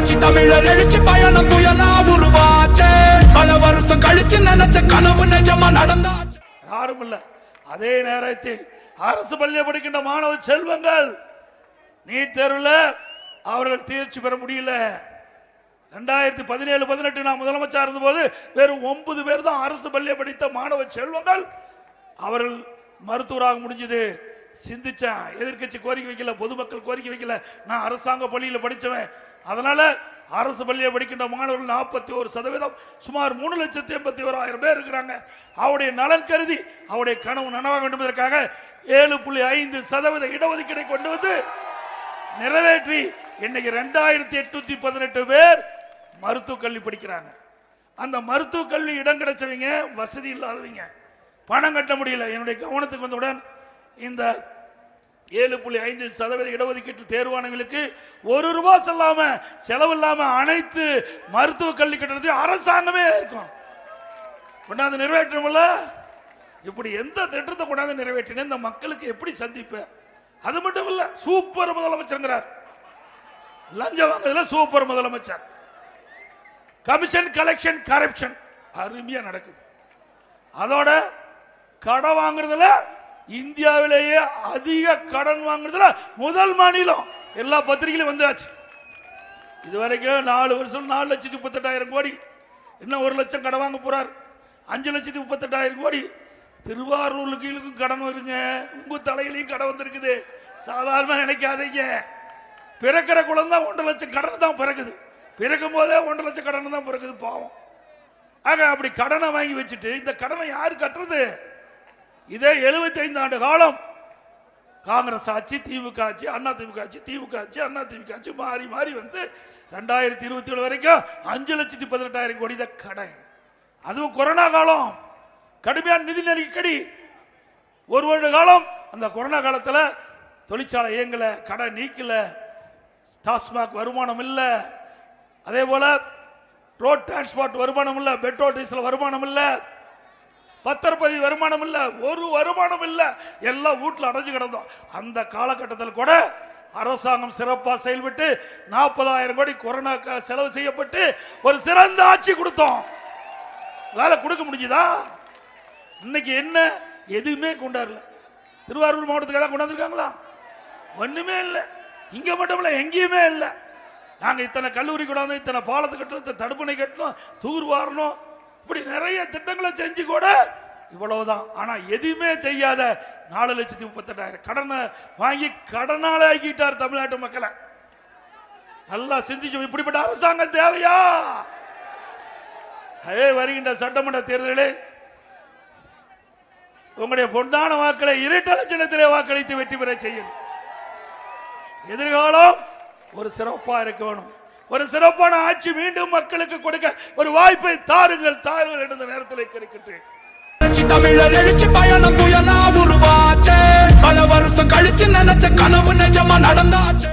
புரட்சி தமிழர் எழுச்சி பயணம் புயலா உருவாச்சே. பல வருஷம் கழிச்சு நினைச்ச கனவு நிஜமா நடந்தாச்சு. யாரும் இல்ல. அதே நேரத்தில் அரசு பள்ளியில் படிக்கின்ற மாணவ செல்வங்கள் நீட் தேர்வில் அவர்கள் தேர்ச்சி பெற முடியல. ரெண்டாயிரத்தி பதினேழு பதினெட்டு நான் முதலமைச்சர் இருந்தபோது வெறும் ஒன்பது பேர் தான் அரசு பள்ளியை படித்த மாணவ செல்வங்கள் அவர்கள் மருத்துவராக முடிஞ்சது. சிந்திச்சேன் எதிர்க்கட்சி கோரிக்கை வைக்கல பொதுமக்கள் கோரிக்கை வைக்கல. நான் அரசாங்க பள்ளியில் படிச்சவன். அதனால அரசு பள்ளியில் படிக்கின்ற மாணவர்கள் நாற்பத்தி ஒரு சதவீதம் சுமார் மூணு லட்சத்தி எண்பத்தி ஓராயிரம் பேர் இருக்கிறாங்க. அவருடைய நலன் கருதி அவருடைய கனவு நனவாக வேண்டும் என்பதற்காக ஏழு புள்ளி ஐந்து சதவீத இடஒதுக்கீடை கொண்டு வந்து நிறைவேற்றி இன்னைக்கு ரெண்டாயிரத்தி எட்நூத்தி பதினெட்டு பேர் மருத்துவக் கல்வி படிக்கிறாங்க. அந்த மருத்துவக் கல்வி இடம் கிடைச்சவங்க வசதி இல்லாதவங்க. பணம் கட்ட முடியல. என்னுடைய கவனத்துக்கு வந்தவுடன் இந்த ஏழு புள்ளி ஐந்து சதவீத இடஒதுக்கீட்டு தேர்வானவங்களுக்கு ஒரு ரூபா செல்லாம செலவு இல்லாம அனைத்து மருத்துவ கல்வி கட்டணத்தையும் அரசாங்கமே இருக்கும் கொண்டாந்து நிறைவேற்றணும்ல? இப்படி எந்த திட்டத்தை கொண்டாந்து நிறைவேற்றின இந்த மக்களுக்கு எப்படி சந்திப்ப அது மட்டும் இல்ல சூப்பர் முதலமைச்சருங்கிறார். லஞ்சம் வாங்குறதுல சூப்பர் முதலமைச்சர். Commission collection corruption. அருமையா நடக்குது. அதோட கடன் வாங்குறதுல இந்தியாவிலேயே அதிக கடன் வாங்குறதுல முதல் மாநிலம். எல்லா பத்திரிகையிலும் வந்தாச்சு. இதுவரைக்கும் நாலு வருஷம் நாலு லட்சத்தி முப்பத்தெட்டாயிரம் கோடி. இன்னும் ஒரு லட்சம் கடன் வாங்க போறார்? அஞ்சு லட்சத்தி முப்பத்தெட்டாயிரம் கோடி. திருவாரூர் கீழுக்கும் கடன் வருங்க. உங்க தலையிலையும் கடன் வந்திருக்குது. சாதாரண நினைக்காதீங்க. பிறக்கிற குழந்தை ஒன்றரை லட்சம் கடன் தான் பிறக்குது. பிறக்கும் போதே ஒன்றரை லட்சம் கடன் தான் பிறக்குது பாவம். ஆக அப்படி கடனை வாங்கி வச்சுட்டு இந்த கடனை யாரு கட்டுறது? இதே 75 ஆண்டு காலம் காங்கிரஸ் ஆட்சி திமுக ஆட்சி அண்ணா திமுக ஆட்சி திமுக ஆட்சி அண்ணா திமுக ஆட்சி மாறி மாறி வந்து ரெண்டாயிரத்தி இருபத்தி ஏழு வரைக்கும் அஞ்சு லட்சத்தி பதினெட்டாயிரம் கோடி தான் கடன் அதுவும் கொரோனா காலம். கடுமையான நிதி நெருக்கடி. ஒரு வருட காலம் அந்த கொரோனா காலத்தில் தொழிற்சாலை இயங்கல கடன் நீக்கல டாஸ்மாக் வருமானம் இல்லை. அதே போல் ரோட் டிரான்ஸ்போர்ட் வருமானம் இல்லை பெட்ரோல் டீசல் வருமானம் இல்லை. பத்திரப்பதிவு வருமானம் இல்லை ஒரு வருமானம் இல்லை. எல்லாம் வீட்டில் அடைஞ்சு கிடந்தோம். அந்த காலகட்டத்தில் கூட அரசாங்கம் சிறப்பாக செயல்பட்டு நாற்பதாயிரம் கோடி கொரோனா செலவு செய்யப்பட்டு ஒரு சிறந்த ஆட்சி கொடுத்தோம். வேலை கொடுக்க முடிஞ்சுதா? இன்னைக்கு என்ன? எதுவுமே கொண்டாடல. திருவாரூர் மாவட்டத்துக்கு ஏதாவது கொண்டாந்துருக்காங்களா? ஒண்ணுமே இல்லை. இங்க மட்டும் இல்லை எங்கேயுமே இல்லை. நாங்கள் இத்தனை கல்லூரி கொண்டாந்து இத்தனை பாலத்து கட்டணும் இத்தனை தடுப்பணை கட்டணும் தூர் வாரணும். இப்படி நிறைய திட்டங்களை செஞ்சு கூட இவ்வளவுதான். ஆனா எதுவுமே செய்யாத நாலு லட்சத்தி முப்பத்தெட்டாயிரம் கடனை வாங்கி கடனால ஆக்கிட்டார் தமிழ்நாட்டு மக்களை. நல்லா சிந்திச்சு இப்படிப்பட்ட அரசாங்கம் தேவையா? அதே வருகின்ற சட்டமன்ற தேர்தலில் உங்களுடைய பொண்டான வாக்களை இரட்டை லட்சணத்திலே வாக்களித்து வெற்றி பெற செய்யும் எதிர்காலம் ஒரு சிறப்பா இருக்க வேணும். ஒரு சிறப்பான ஆட்சி மீண்டும் மக்களுக்கு கொடுக்க ஒரு வாய்ப்பை தாருங்கள் தாருங்கள் என்ற நேரத்தில் கிடைக்கின்றேன் தமிழர் எழுச்சி பயணம் புயலா உருவாச்சே. பல வருஷம் கழிச்சு நினைச்ச கனவு நிஜமா நடந்தாச்சு.